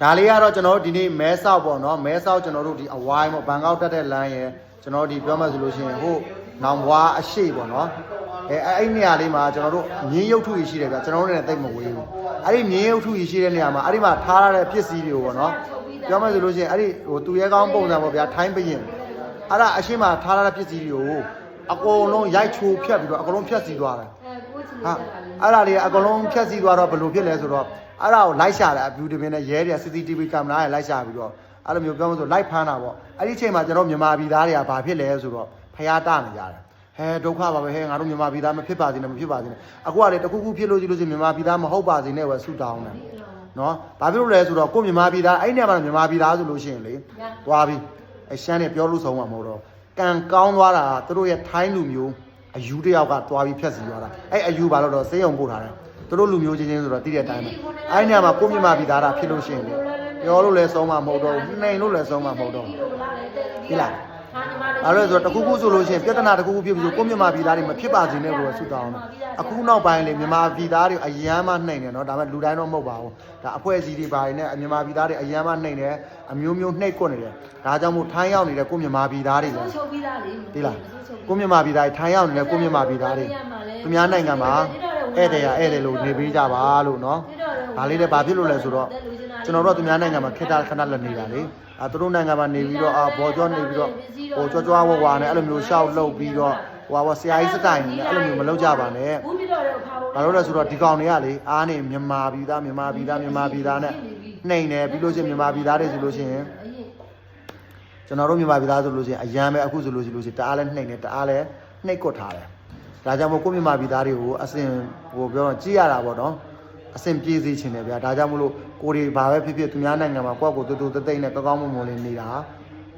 ဒါလေးကတော့ကျွန်တော်တို့ဒီနေ့မဲဆောက်ပေါ့နော်မဲဆောက်ကျွန်တော်တို့ဒီအဝိုင်းပေါ့ဘန်ကောက်တက်တဲ့လမ်းရယ်ကျွန်တော်တို့ဒီပြောမှဆိုလို့ရှိရင်ဟိုနောင်ဘွားအရှိပေါ့နော်အဲအဲ့အဲ့နေရာလေးမှာကျွန်တော်တို့မြင်းရုပ်ထုကြီးရှိတယ်ဗျကျွန်တော်တို့လည်းတိတ်မဝေးဘူးအဲ့ဒီမြင်းရုပ်ထုကြီးရှိတဲ့နေရာမှာအဲ့ဒီမှာထားရတဲ့ပစ္စည်းတွေကိုပေါ့နော်ပြောမှဆိုလို့ရှိရင်အဲ့ဒီဟိုသူရဲကောင်းပုံစံပေါ့ဗျာထိုင်းပရင်အဲ့ဒါအရှိမထားရတဲ့ပစ္စည်းတွေကိုအကုန်လုံးရိုက်ချိုးဖြတ်ပြီးတော့အကုန်လုံးဖြတ်စီသွားတယ်အဲကိုချီ ဟာအဲ့ဒါတွေအကုန်လုံးဖြတ်စီသွားတော့ဘယ်လိုဖြစ်လဲဆိုတော့အဲ့ဒါကိုလိုက်ရှာတယ်အပြူတပင်းနဲ့ရဲတွေက CCTV ကင်မရာတွေလိုက်ရှာပြီးတော့အဲ့လိုမျိုးပြောမှဆိုလိုက်ဖမ်းတာပေါ့အဲ့ဒီအချိန်မှာကျွန်တော်မြန်မာပြည်သားတွေကဘာဖြစ်လဲဆိုတော့ဖျားတနေကြတယ်ဟဲဒုက္ခပါပဲဟဲငါတို့မြန်မာပြည်သားမဖြစ်ပါစေနဲ့မဖြစ်ပါစေနဲ့အခုကလေတခုခုဖြစ်လို့ရှိလို့ရှိရင်မြန်မာပြည်သားမဟုတ်ပါစေနဲ့ဝယ်ဆူတောင်းတယ်နော်ဘာဖြစ်လို့လဲဆိုတော့ကိုမြန်မာပြည်သားအဲ့ဒီနေရာမှာမြန်မာပြည်သားဆိုလို့ရှိရင်လေသွားပြီအရှမ်းနဲ့ပြောလို့ဆုံးမှာမဟုတ်တော့ကံကောင်းသွားတာကသူတို့ရဲ့ထိုင်းလူမျိုး အယူတစ်ယောက်ကသွားပြီးဖြတ်စီသွားတာအဲ့အယူဘာလို့တော့စေးုံပို့ထားတယ်သူတို့လူမျိုးချင်းချင်းဆိုတော့တည်တဲ့အတိုင်းပဲအဲ့ဒီနေရာမှာကိုမြမပြီးသားတာဖြစ်လို့ရှိရင်လေပြောလို့လည်းဆုံးမှာမဟုတ်တော့ဘူးနှိမ်လို့လည်းဆုံးမှာမဟုတ်တော့ဘူးဒီလား အဲ့လိုဆိုတော့တခုခုဆိုလို့ရှိရင်ပြဿနာတခုခုဖြစ်ပြီးဆိုကိုမြမပြီးသားတွေမဖြစ်ပါစေနဲ့လို့ဆုတောင်းတယ်အခုနောက်ပိုင်းလေမြမပြီးသားတွေအယမ်းမနှိမ်တယ်နော်ဒါပေမဲ့လူတိုင်းတော့မဟုတ်ပါဘူးဒါအဖွဲ့အစည်းတွေပါနေနဲ့မြမပြီးသားတွေအယမ်းမနှိမ်တယ်အမျိုးမျိုးနှိပ်ကွက်နေတယ်ဒါကြောင့်မို့ထိုင်းရောက်နေတဲ့ကိုမြမပြီးသားတွေလည်းချုပ်ပြီးသားလေဒီလားကိုမြမပြည်သားထိုင်းရောက်နေတဲ့ကိုမြမပြည်သားတွေသူများနိုင်ငံမှာဧည့်သည်ရဧည့်သည်လို့နေပေးကြပါလို့နော်ဒါလေးလည်းဘာဖြစ်လို့လဲဆိုတော့ ကျွန်တော်တို့ကသူများနိုင်ငံမှာခေတ္တခဏလက်နေတာလေအဲသူတို့နိုင်ငံမှာနေပြီးတော့အာဘော်ကျော်နေပြီးတော့ဟိုကြွားကြွားဝဝနဲ့အဲ့လိုမျိုးရှောက်လှုပ်ပြီးတော့ဟိုဟာဆရာကြီးစတိုင်နဲ့အဲ့လိုမျိုးမလုပ်ကြပါနဲ့ဘူးပြီးတော့လည်းဖာဖို့ဘာလို့လဲဆိုတော့ဒီကောင်တွေကလေအားနေမြန်မာပြည်သားမြန်မာပြည်သားမြန်မာပြည်သားနဲ့နှိမ်တယ်ပြီးလို့ရှိရင်မြန်မာပြည်သားတွေဆိုလို့ရှိရင်အရင်ကျွန်တော်တို့မြန်မာပြည်သားဆိုလို့ရှိရင်အရန်ပဲအခုဆိုလို့ရှိလို့ရှိရင်တအားလဲနှိမ့်တယ်တအားလဲနှိပ်ကွက်ထားတယ်ဒါကြောင့်မို့ကိုယ့်မြန်မာပြည်သားတွေကိုအစင်ဟိုပြောတော့ကြည့်ရတာပေါ့နော် အစင်ပြေးစေချင်တယ်ဗျာဒါကြောင့်မို့လို့ကိုယ်တွေဘာပဲဖြစ်ဖြစ်သူများနိုင်ငံမှာကိုယ့်ကိုယ်တူတူတိတ်တိတ်နဲ့ကောင်းကောင်းမွန်မွန်လေးနေတာ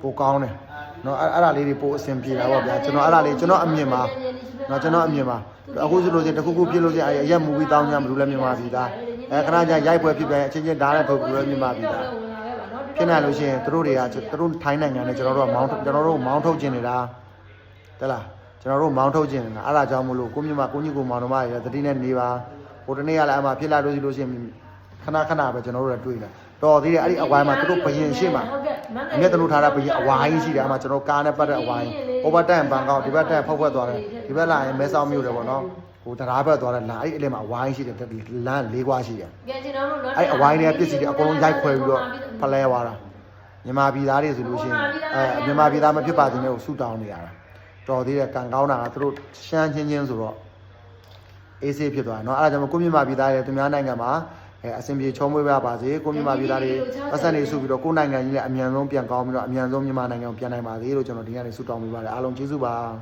ပိုကောင်းတယ်နော်အဲ့အဲ့ဒါလေးတွေပိုအစင်ပြေတာပေါ့ဗျာကျွန်တော်အဲ့ဒါလေးကျွန်တော်အမြင်ပါနော်ကျွန်တော်အမြင်ပါအခုဆိုလို့ရှိရင်တခုခုဖြစ်လို့ရှိရင်အရက်မူပြီးတောင်းကြမလို့လဲမြန်မာပြည်သားအဲခဏကြာရိုက်ပွဲဖြစ်ပြန်အချင်းချင်းဓာတ်နဲ့ထုတ်ပြီးတော့မြန်မာပြည်သားဖြစ်နေလို့ရှိရင်သူတို့တွေကသူတို့ထိုင်းနိုင်ငံနဲ့ကျွန်တော်တို့ကမောင်းထုတ်ကျွန်တော်တို့မောင်းထုတ်ကျင်နေတာတလားကျွန်တော်တို့မောင်းထုတ်ကျင်နေတာအဲ့ဒါကြောင့်မလို့ကိုမြမကိုကြီးကိုမောင်တော်မတွေတတိနဲ့နေပါ ဟိုတနေ့ကလည်းအမှဖြစ်လာလို့ရှိလို့ရှိရင်ခဏခဏပဲကျွန်တော်တို့လည်းတွေ့လာတော်သေးတယ်အဲ့ဒီအဝိုင်းမှာသူတို့ဘရင်ရှိမှာအမျက်တလို့ထားတာဘရင်အဝိုင်းရှိတယ်အမှကျွန်တော်ကားနဲ့ပတ်တဲ့အဝိုင်းဟိုဘက်တက်ဘန်ကောက်ဒီဘက်တက်ဖောက်ဖွက်သွားတယ်ဒီဘက်လာရင်မဲဆောက်မြို့တယ်ပေါ့နော်ဟိုတရားဘက်သွားတယ်လာအဲ့ဒီအလဲမှာအဝိုင်းရှိတယ်ဒီလမ်းလေးခွာရှိတယ်ကဲကျွန်တော်တို့အဲ့အဝိုင်းတွေကပစ္စည်းတွေအကုန်လုံးရိုက်ခွဲပြီးတော့ဖလဲသွားတာမြန်မာပြည်သားတွေဆိုလို့ရှိရင်အဲမြန်မာပြည်သားမဖြစ်ပါစေနဲ့ကိုဆူတောင်းနေရတာတော်သေးတယ်ကံကောင်းတာကသူတို့ရှမ်းချင်းချင်းဆိုတော့ အေးဆေးဖြစ်သွားတယ်เนาะအဲ့ဒါကြောင့်မို့ကိုမြန်မာပြည်သားတွေသူများနိုင်ငံမှာအဲအဆင်ပြေချုံးမွေးပါပါစေကိုမြန်မာပြည်သားတွေပတ်စံတွေစုပြီးတော့ကိုနိုင်ငံကြီးလည်းအမြန်ဆုံးပြန်ကောင်းပြီးတော့အမြန်ဆုံးမြန်မာနိုင်ငံကိုပြန်နိုင်ပါစေလို့ကျွန်တော်ဒီကနေ့ဆုတောင်းပေးပါတယ်အားလုံးကျေးဇူးပါ